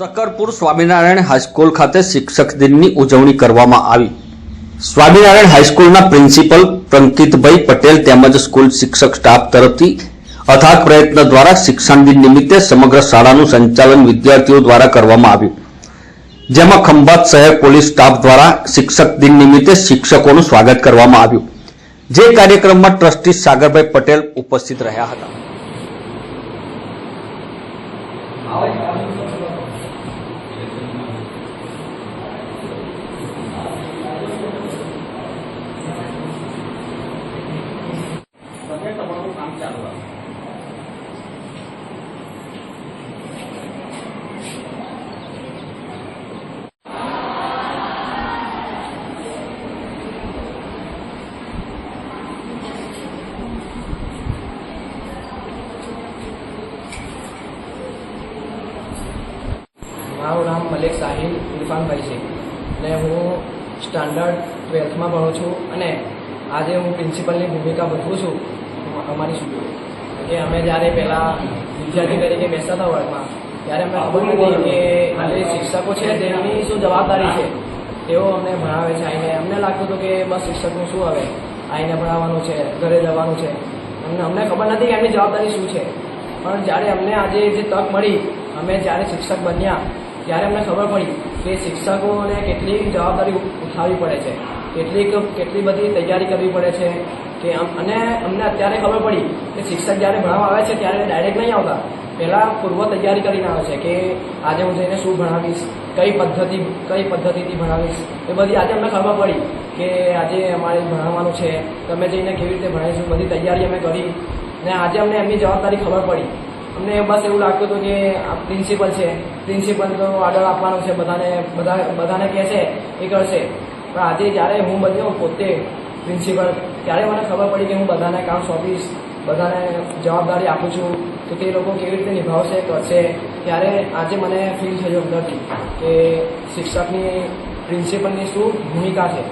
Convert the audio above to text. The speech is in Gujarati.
શકરપુર સ્વામિનારાયણ હાઈસ્કૂલ ખાતે શિક્ષક દિનની ઉજવણી કરવામાં આવી. સ્વામિનારાયણ હાઈસ્કૂલના પ્રિન્સિપલ પ્રંકિતભાઈ પટેલ તેમજ સ્કૂલ શિક્ષક સ્ટાફ તરફથી અથાગ પ્રયત્ન દ્વારા શિક્ષણ દિન નિમિત્તે સમગ્ર શાળાનું સંચાલન વિદ્યાર્થીઓ દ્વારા કરવામાં આવ્યું. જેમાં ખંભાત શહેર પોલીસ સ્ટાફ દ્વારા શિક્ષક દિન નિમિત્તે શિક્ષકોનું સ્વાગત કરવામાં આવ્યું. જે કાર્યક્રમમાં ટ્રસ્ટી સાગરભાઈ પટેલ ઉપસ્થિત રહ્યા હતા. મારું નામ મલેક સાહિલ ઇરફાનભાઈ છે. અને હું સ્ટાન્ડર્ડ ટ્વેલ્થમાં ભણું છું અને આજે હું પ્રિન્સિપલની ભૂમિકા ભજવું છું. અમારી સ્કૂલ કે અમે જ્યારે પહેલાં વિદ્યાર્થી તરીકે બેસતા હતા વર્ગમાં ત્યારે અમને ખબર નથી કે જે શિક્ષકો છે તેમની શું જવાબદારી છે તેઓ અમને ભણાવે છે. આવીને અમને લાગતું હતું કે બસ શિક્ષકનું શું આવે? આવીને ભણાવવાનું છે ઘરે જવાનું છે. અમને અમને ખબર નથી કે એમની જવાબદારી શું છે. પણ જ્યારે અમને આજે જે તક મળી અમે જ્યારે શિક્ષક બન્યા ત્યારે અમને ખબર પડી કે શિક્ષકોને કેટલી જવાબદારી ઉઠાવવી પડે છે. કેટલીક કેટલી બધી તૈયારી કરવી પડે છે. કે અને અમને અત્યારે ખબર પડી કે શિક્ષક જ્યારે ભણાવવા આવે છે ત્યારે ડાયરેક્ટ નહીં આવતા. પહેલાં પૂર્વ તૈયારી કરીને આવે છે કે આજે હું જઈને શું ભણાવીશ, કઈ પદ્ધતિ, કઈ પદ્ધતિથી ભણાવીશ, એ બધી આજે અમને ખબર પડી કે આજે અમારે ભણાવવાનું છે, તમે જઈને કેવી રીતે ભણાવીશું, બધી તૈયારી અમે કરી ને આજે અમને એમની જવાબદારી ખબર પડી. અમને બસ એવું લાગતું હતું કે આ પ્રિન્સિપલ છે પ્રિન્સિપલ તો આગળ આપવાનો છે, બધાને બધા બધાને કહેશે એ કરશે. પણ આજે જ્યારે હું બન્યો, પોતે પ્રિન્સિપલ, ત્યારે મને ખબર પડી કે હું બધાને કામ સોંપીશ, બધાને જવાબદારી આપું છું. તો તે લોકો કેવી રીતે નિભાવશે, કરશે? ત્યારે આજે મને ફીલ થયું અંદરથી કે શિક્ષકની, પ્રિન્સિપલની શું ભૂમિકા છે.